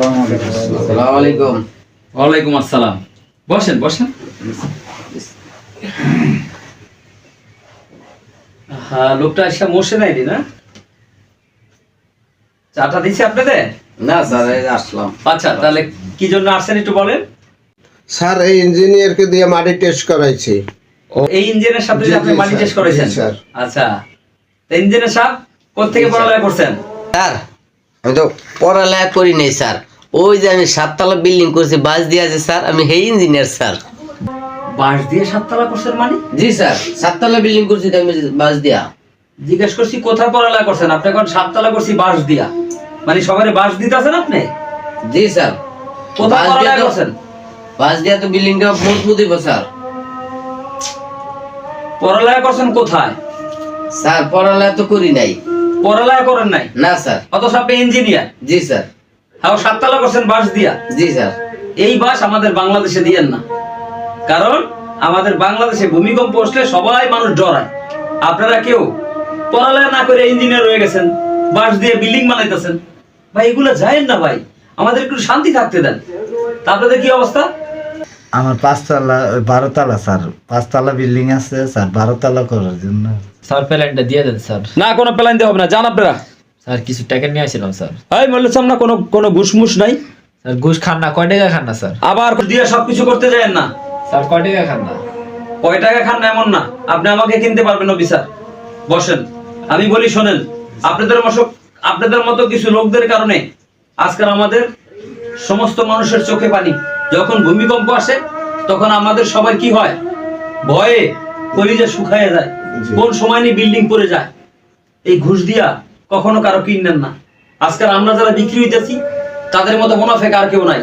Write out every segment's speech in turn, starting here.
আসসালামু আলাইকুম। ওয়ালাইকুম আসসালাম। বসেন বসেন। হ্যাঁ লোকটা এসে মশে নাইনি না? চাটা দিছি আপনাদের? না স্যার এই আসলাম। আচ্ছা তাহলে কি জন্য আসছেন একটু বলেন? স্যার এই ইঞ্জিনিয়ারকে দিয়ে মাটি টেস্ট করাইছি। এই ইঞ্জিনের সাথে যে আপনি মাটি টেস্ট করেছেন? স্যার। আচ্ছা। তো ইঞ্জিনের সাহেব কোথেকে জি, স্যার। পড়ালেখা করছেন? স্যার আমি তো পড়ালেখা করি নাই স্যার। ওই যে আমি সাততলা বিল্ডিং করছি বাস দিয়ে আছে স্যার আমি হেই ইঞ্জিনিয়ার স্যার। বাঁশ দিয়ে সাততলা করছেন মানে? জি স্যার সাততলা বিল্ডিং করছি তো আমি বাস দিয়া। জিজ্ঞেস করছি কোথায় পড়ালেখা করছেন? আপনি এখন সাততলা করছি বাঁশ দিয়া। মানে সবারই বাঁশ দিতেছেন আপনি? জি স্যার। কোথায় পড়ালেখা করছেন? বাস দিয়া তো বিল্ডিংটা মজবুত হইব স্যার। পড়ালেখা করছেন কোথায়? স্যার পড়ালেখা তো করি নাই। পড়ালেখা করেন নাই? না স্যার। অথচ আপনি ইঞ্জিনিয়ার জি স্যার। হ্যাঁ সাততলা করছেন বাস দিয়া? জি স্যার। এই বাস আমাদের বাংলাদেশে দিয়েন না। কারণ আমাদের বাংলাদেশে ভূমিকম্প আসলে সবাই মানুষ ডরায় আপনারা কেউ পড়ালেখা না করে ইঞ্জিনিয়ার হয়ে গেছেন বাস দিয়ে বিল্ডিং বানাইতেছেন। ভাই এগুলো যায়েন না ভাই। আমাদের একটু শান্তি থাকতে দেন। তা আপনাদের কি অবস্থা? আমার পাঁচতলা ওই বারোতলা স্যার। পাঁচতলা বিল্ডিং আছে স্যার। বারোতলা করার জন্য। স্যার প্ল্যানটা দিয়ে দেন স্যার। না কোনো প্ল্যান দিয়ে হবে না। জান আপনারা। স্যার কিছু টাকা নিয়ে আসছিলাম স্যার। এই বললাম না কোনো কোনো ঘুষমুষ নাই? স্যার ঘুষ খান না কয় টাকা খান না স্যার? আবার দিয়ে সবকিছু করতে যায়েন না। স্যার কয় টাকা খান না? কয় টাকা খান না এমন না। আপনি আমাকে কিনতে পারবেন অফিসার বসেন। আমি বলি শোনেন আপনাদের মতো আপনাদের মতো কিছু লোকদের কারণে আজকাল আমাদের সমস্ত মানুষের চোখে পানি। যখন ভূমিকম্প আসে তখন আমাদের সবার কি হয়? ভয়ে কলিজা শুকায় যায়। কোন সময় নিয়ে বিল্ডিং পড়ে যায়। এই ঘুষ দিয়া কখনো কারও কিনলেন না। আজকাল আমরা যারা বিক্রি হইতেছি তাদের মতো মুনাফেক আর কেউ নাই।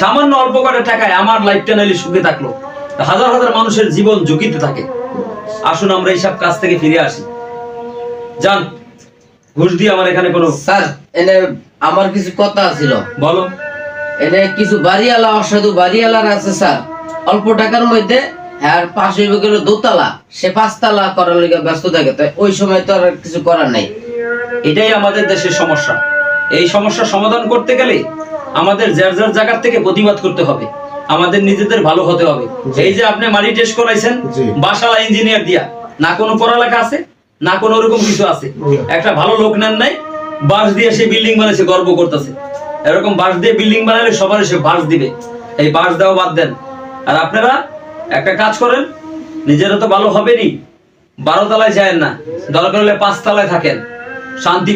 সামান্য অল্প কটা টাকায় আমার লাইফটা নাইলে সুখে থাকল। হাজার হাজার মানুষের জীবন ঝুঁকিতে থাকে। আসুন আমরা এইসব কাজ থেকে ফিরে আসি। যান ঘুষ দিয়ে আমার এখানে কোনো স্যার এনে আমার কিছু কথা ছিল। বলো। এনে কিছু বাড়িওয়ালা অসাধু বাড়িওয়ালার আছে স্যার। অল্প টাকার মধ্যে হ্যাঁ পাশে গেল দোতলা সে পাঁচতলা করার লিগে ব্যস্ত থাকে তো ওই সময় তো আর কিছু করার নাই। এটাই আমাদের দেশের সমস্যা। এই সমস্যা সমাধান করতে গেলে আমাদের যার যার জায়গার থেকে প্রতিবাদ করতে হবে। আমাদের নিজেদের ভালো হতে হবে। এই যে আপনি মাটি টেস্ট করাইছেন। বাসালা ইঞ্জিনিয়ার দিয়া না কোনো পড়ালেখা আছে না কোনো ওরকম কিছু আছে। একটা ভালো লোক নেন নাই বাঁশ দিয়ে সে বিল্ডিং বানাইছে গর্ব করতেছে। এরকম বাঁশ দিয়ে বিল্ডিং বানাইলে সবার সে বাঁশ দিবে। এই বাঁশ দেওয়া বাদ দেন। আর আপনারা একটা কাজ করেন নিজেরা তো ভালো হবেনি বারো তলায় যায় না দরকার হলে পাঁচ তলায় থাকেন। শান্তি